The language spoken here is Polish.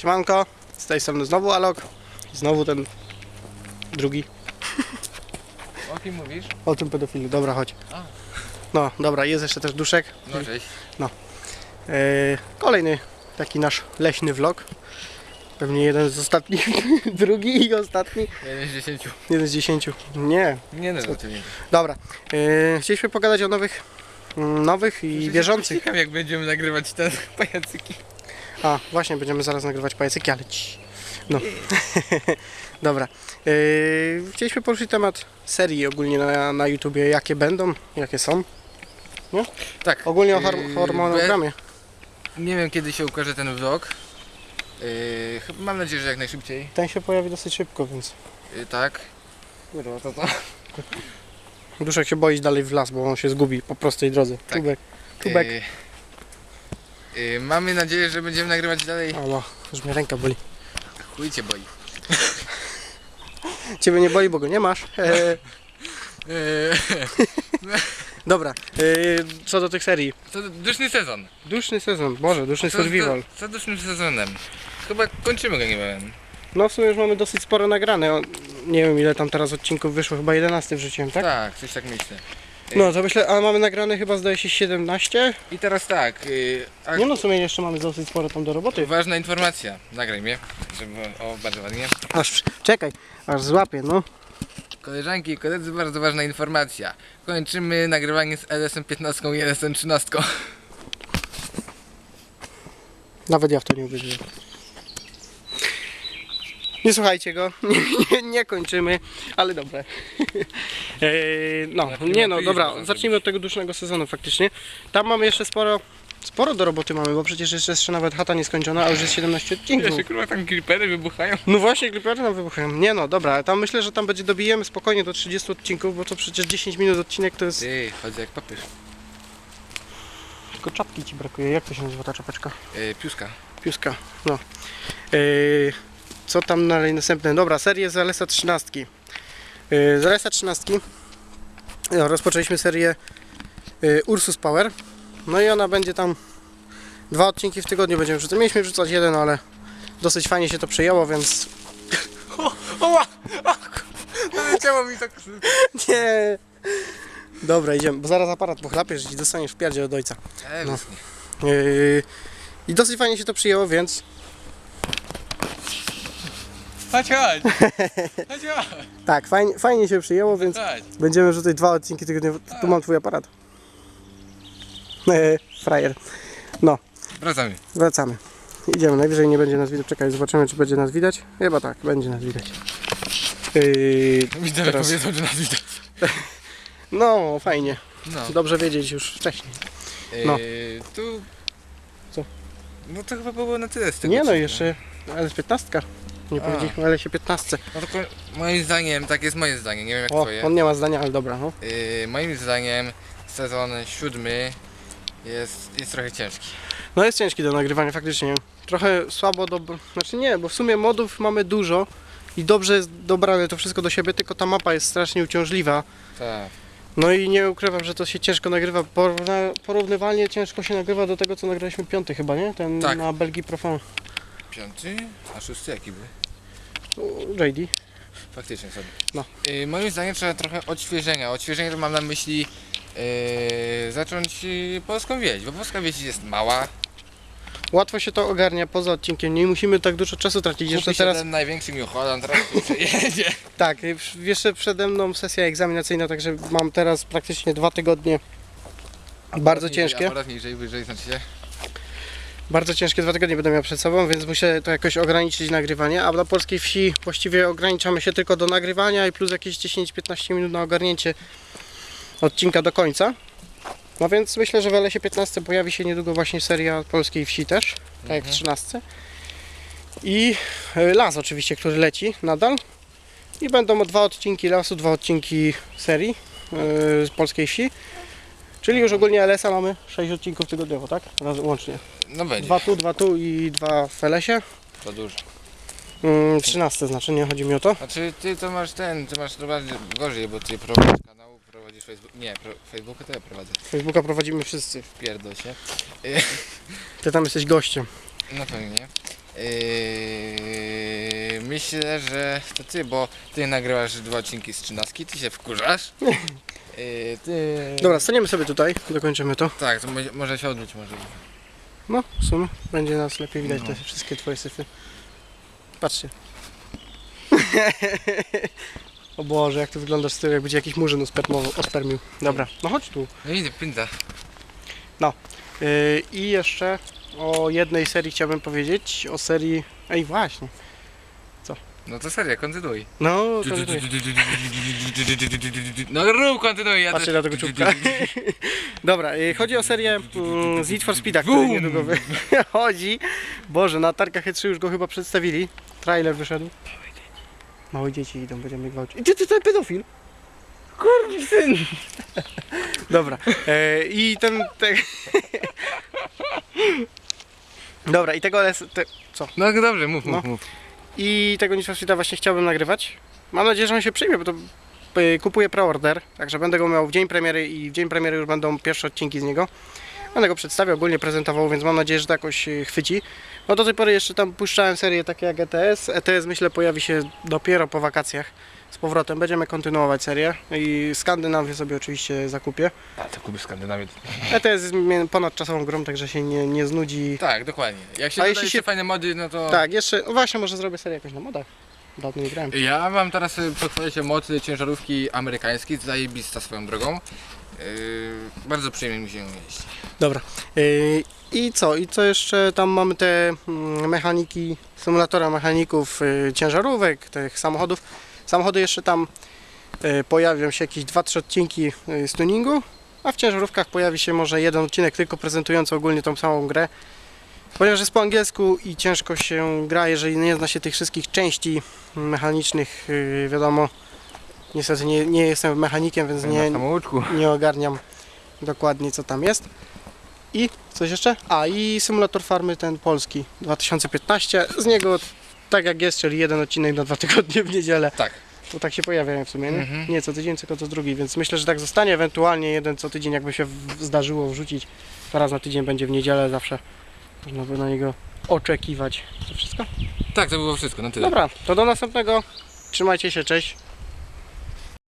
Siemanko, z tej strony znowu Alok. I Znowu ten drugi. O kim mówisz? O tym pedofilu, dobra, chodź. A. No, dobra, jest jeszcze też duszek. No cześć. E, kolejny taki nasz leśny vlog. Pewnie jeden z ostatnich, drugi i ostatni. Jeden z dziesięciu. Jeden z dziesięciu. Nie, Nie no, to nie. dobra. E, chcieliśmy pogadać o nowych, mm, nowych i bieżących. Ciekaw jak będziemy nagrywać te pajacyki. A, właśnie, będziemy zaraz nagrywać pajacyki, ale ci. No. Dobra. Yy, chcieliśmy poruszyć temat serii ogólnie na, na YouTubie, jakie będą, jakie są. Tak. Ogólnie o yy, harmonogramie. be- Nie wiem kiedy się ukaże ten vlog. Yy, mam nadzieję, że jak najszybciej. Ten się pojawi dosyć szybko, więc. Yy, tak. Kurwa, to to. Duszek się boi dalej w las, bo on się zgubi po prostej drodze. Tak. Tubek. Tubek. Yy, yy, mamy nadzieję, że będziemy nagrywać dalej. Ała, już mnie ręka boli. Chuj cię boi. Ciebie nie boli, bo go nie masz. E, dobra, yy, co do tych serii. to duszny sezon. Duszny sezon, Boże, duszny Co- survival. Co, co dusznym sezonem? Chyba kończymy go niebawem. No w sumie już mamy dosyć sporo nagrane. O, Nie wiem ile tam teraz odcinków wyszło, chyba 11 wrzuciłem, tak? Tak, coś tak myślę. No to myślę, a mamy nagrane chyba zdaje się 17. I teraz tak, yy, a Nie no, w sumie jeszcze mamy dosyć sporo tam do roboty. ważna informacja. Nagraj mnie, żeby o bardzo ładnie. Aż, czekaj, aż złapię, no. Koleżanki i koledzy, bardzo ważna informacja. Kończymy nagrywanie z LSM 15 i LSM 13. Nawet ja w to nie uwierzyłem. Nie słuchajcie go, nie, nie, nie kończymy, ale dobre. Eee, no, nie no, dobra, zacznijmy od tego dusznego sezonu faktycznie. Tam mamy jeszcze sporo, sporo do roboty mamy, bo przecież jeszcze, jeszcze nawet chata nie skończona, a już jest 17 odcinków. kurwa tam creepery wybuchają. No właśnie, klipery nam wybuchają. Nie no, dobra, tam myślę, że tam będzie dobijemy spokojnie do 30 odcinków, bo to przecież 10 minut odcinek to jest... Ty, chodzi jak papież. Tylko czapki ci brakuje, jak to się nazywa ta czapeczka? Yy, piuska. Piuska, no. Yy, co tam dalej następne? Dobra, serię z LSA 13. Yy, z LSA 13 no, rozpoczęliśmy serię yy, Ursus Power. No i ona będzie tam dwa odcinki w tygodniu będziemy wrzucać. Mieliśmy wrzucać jeden, ale dosyć fajnie się to przyjęło, więc Oła! Leciało mi tak... nie. Dobra, idziemy, bo zaraz aparat pochlapiesz i dostaniesz w pierdzie od ojca. No. no. I dosyć fajnie się to przyjęło, więc Chodź, chodź! Chodź, chodź! tak, fajnie, fajnie się przyjęło, więc Chodź. Będziemy wrzucać dwa odcinki tygodniowo. Tu mam twój aparat. Eee, frajer. No, Wracamy. wracamy. Idziemy, najwyżej nie będzie nas widać. Czekaj, zobaczymy czy będzie nas widać. Chyba tak, będzie nas widać. Eee, Widzę, Teraz- powiedzą, że nas widać. no, fajnie. No. Dobrze wiedzieć już wcześniej. no. Yy, tu... Co? No to chyba było na tyle z tego Nie no, odcinka. jeszcze LS15. Nie powiedzieliśmy o LS15. No to ko- moim zdaniem, tak jest moje zdanie, nie wiem jak O, twoje. on nie ma zdania, ale dobra, no. Yy, moim zdaniem sezon siódmy jest, jest trochę ciężki. No jest ciężki do nagrywania faktycznie. Trochę słabo do... Znaczy nie, bo w sumie modów mamy dużo i dobrze jest dobrane to wszystko do siebie, tylko ta mapa jest strasznie uciążliwa. Tak. No i nie ukrywam, że to się ciężko nagrywa. Porówna, porównywalnie ciężko się nagrywa do tego, co nagraliśmy piąty chyba, nie? Ten Tak. na Belgii Profan. Piąty? A szósty jaki był? JD. Faktycznie sobie. No. Yy, moim zdaniem trzeba trochę odświeżenia. Odświeżenie to mam na myśli yy, zacząć yy, polską wieś, bo polska wieś jest mała. Łatwo się to ogarnia poza odcinkiem, nie musimy tak dużo czasu tracić. Jeszcze Kupi się teraz, ten największy New Holland, teraz tu przejedzie. tak, y, jeszcze przede mną sesja egzaminacyjna, także mam teraz praktycznie dwa tygodnie bardzo ciężkie. Aparat niżej, wyżej, znaczy się. Bardzo ciężkie dwa tygodnie będę miał przed sobą, więc muszę to jakoś ograniczyć nagrywanie, a dla polskiej wsi właściwie ograniczamy się tylko do nagrywania i plus jakieś 10-15 minut na ogarnięcie odcinka do końca. No więc myślę, że w LS 15 pojawi się niedługo właśnie seria polskiej wsi też, tak jak w Mhm. 13. I y, las oczywiście, który leci nadal. I będą dwa odcinki lasu, dwa odcinki serii y, z polskiej wsi. Czyli już ogólnie LS-a mamy 6 odcinków tygodniowo, tak? Razem łącznie. No będzie. Dwa tu, dwa tu i dwa w Felesie. To dużo. Mm, 13 znaczy, nie chodzi mi o to. Znaczy ty to masz ten, ty masz bardziej gorzej, bo ty prowadzisz kanał, prowadzisz Facebook. Nie, pro, Facebooka to ja prowadzę. Facebooka prowadzimy wszyscy. Pierdol się. Ty tam jesteś gościem. No pewnie. Yy, myślę, że to ty, bo ty nagrywasz dwa odcinki z trzynastki, ty się wkurzasz. Yy, ty... Dobra, staniemy sobie tutaj, dokończymy to. Tak, to może- może się odwróć może. No, w sumie będzie nas lepiej widać No. te wszystkie twoje syfy. Patrzcie. o Boże, jak ty wyglądasz z tyłu, jak będzie jakiś murzyn ospermił. Dobra, no chodź tu. No i pinta. Yy, I jeszcze o jednej serii chciałbym powiedzieć, o serii... Ej, właśnie. No to serio, kontynuuj. No, to jest... No rób, kontynuuj. Ja też- na tego czubka. Dobra, y, chodzi o serię mm, z Need for Speeda, który Boom! niedługo wychodzi. Boże, na targach E3 już go chyba przedstawili. Trailer wyszedł. Małe dzieci idą, będziemy gwałcić. I ty, ty, ty, pedofil. Syn. Dobra, e, i ten... Te... Dobra, i tego... les- Te, co? No dobrze, mów, mów, No. mów. I tego Need for Speeda właśnie chciałbym nagrywać. Mam nadzieję, że on się przyjmie, bo to y, kupuję preorder, także będę go miał w dzień premiery i w dzień premiery już będą pierwsze odcinki z niego. Będę go przedstawiał, ogólnie prezentował, więc mam nadzieję, że to jakoś y, chwyci. No do tej pory jeszcze tam puszczałem serie takie jak ETS. ETS myślę pojawi się dopiero po wakacjach z powrotem. Będziemy kontynuować serię i Skandynawię sobie oczywiście zakupię. A to kupisz Skandynawię. ETS jest mie- ponadczasową grą, także się nie, nie znudzi. Tak, dokładnie. Jak się A jeśli się- fajne mody, no to... Tak, jeszcze, no właśnie może zrobię serię jakoś na modach. Dawno nie grałem. Ja mam teraz y, pochwalę się mocy ciężarówki amerykańskiej, zajebista swoją drogą. Yy, bardzo przyjemnie mi się ją jeździ. Dobra. Yy, I co? I co jeszcze? Tam mamy te mm, mechaniki, symulatora mechaników yy, ciężarówek, tych samochodów. Samochody jeszcze tam yy, pojawią się jakieś 2-3 odcinki yy, z tuningu, a w ciężarówkach pojawi się może jeden odcinek tylko prezentujący ogólnie tą samą grę. Ponieważ jest po angielsku i ciężko się gra, jeżeli nie zna się tych wszystkich części mechanicznych, yy, wiadomo. Niestety nie, nie jestem mechanikiem, więc nie, nie ogarniam dokładnie co tam jest. I coś jeszcze? A i symulator farmy ten polski 2015. Z niego tak jak jest, czyli jeden odcinek na dwa tygodnie w niedzielę. Tak. To tak się pojawiają w sumie, nie? Mhm. Nie co tydzień, tylko co drugi, więc myślę, że tak zostanie. Ewentualnie jeden co tydzień, jakby się w- zdarzyło wrzucić. To raz na tydzień będzie w niedzielę zawsze. Można by na niego oczekiwać. To wszystko? Tak, to było wszystko, no tyle. Dobra, to do następnego. Trzymajcie się, cześć.